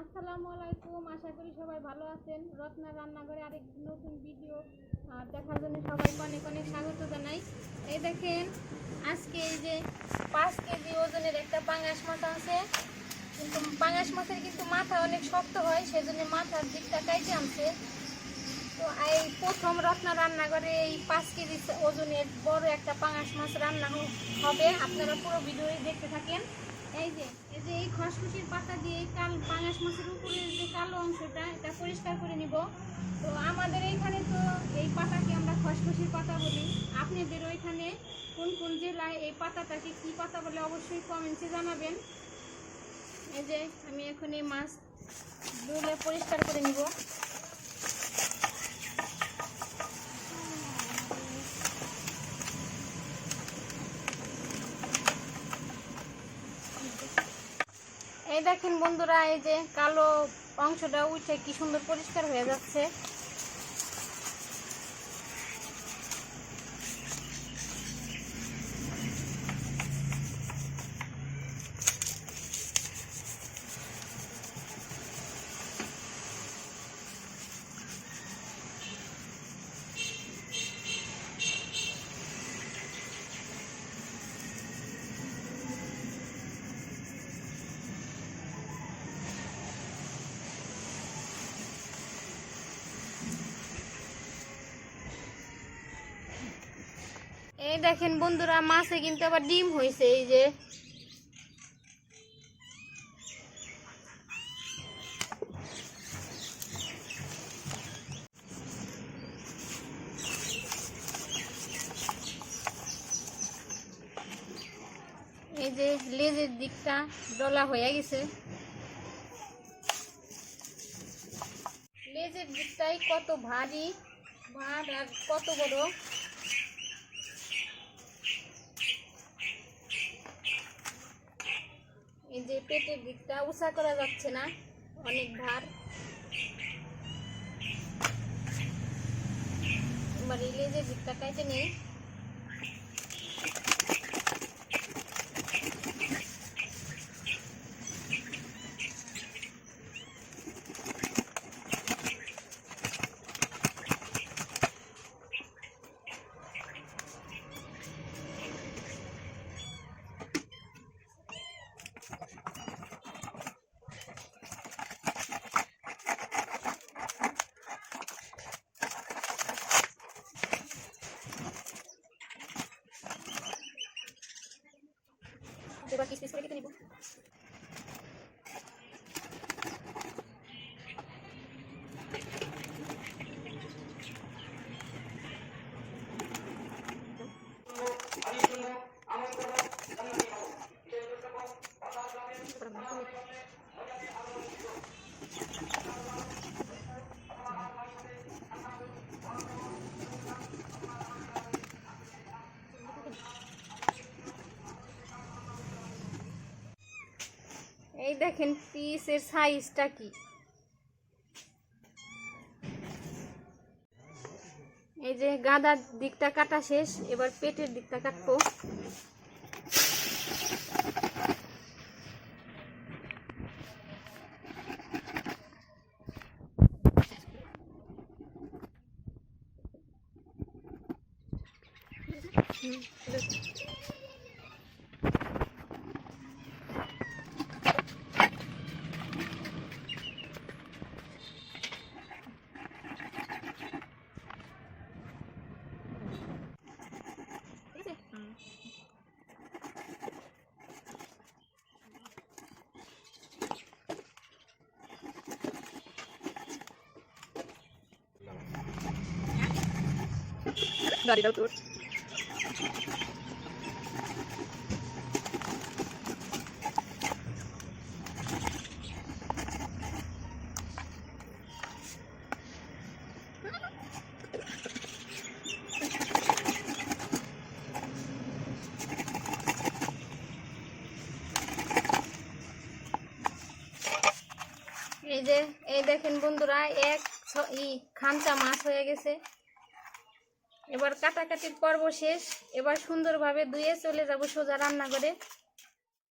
আসসালামু আলাইকুম, আশা করি সবাই ভালো আছেন। রত্না রান্নাঘরে আরেক নতুন ভিডিও দেখার জন্য সবাইকে অনেক অনেক স্বাগত জানাই। এই দেখেন, আজকে এই যে পাঁচ কেজি ওজনের একটা পাঙ্গাস মাছ আছে। কিন্তু পাঙ্গাস মাছের কিন্তু মাথা অনেক শক্ত হয়, সেজন্য মাথার দিকটা কাইটে আনছে। তো এই প্রথম রত্না রান্নাঘরে এই পাঁচ কেজি ওজনের বড় একটা পাঙ্গাস মাছ রান্না হবে। আপনারা পুরো ভিডিওই দেখতে থাকেন। এই যে এই যে এই খসখসির পাতা দিয়ে এই কাল পাঙাশ মাছের উপরে যে কালো অংশটা, এটা পরিষ্কার করে নিব। তো আমাদের এইখানে তো এই পাতাকে আমরা খসখসির পাতা বলি। আপনাদের ওইখানে কোন কোন জেলায় এই পাতাটাকে কি পাতা বলে অবশ্যই কমেন্টসে জানাবেন। এই যে, আমি এখন এই মাছ ধুলে পরিষ্কার করে নিব। এই দেখেন বন্ধুরা এই যে কালো অংশটা উঠে কি সুন্দর পরিষ্কার হয়ে যাচ্ছে। এই দেখেন বন্ধুরা, মাছে কিন্তু আবার ডিম হয়েছে, এই যে। এই যে লেজের দিকটা ডলা হয়ে গেছে। লেজের দিকটাই কত ভারী, ভার আর কত বড় এই যে পেটের দিকটা উঁচা করা যাচ্ছে না অনেক ভার। এবার এই লেজের দিকটা কাটে নেই। এবার পিস পিস করে কেটে নিব। দেখেন পিসের সাইজটা কি। এই যে গাদার দিকটা কাটা শেষ এবার পেটের দিকটা কাটবো। হুম, ঠিক গাড়িটাও তোর। এই যে এই দেখেন বন্ধুরা এক ই খামচা মাছ হয়ে গেছে। এবার কাটাকাটির পর্ব শেষ। এবার সুন্দরভাবে ধুয়ে চলে যাব সোজা রান্না করে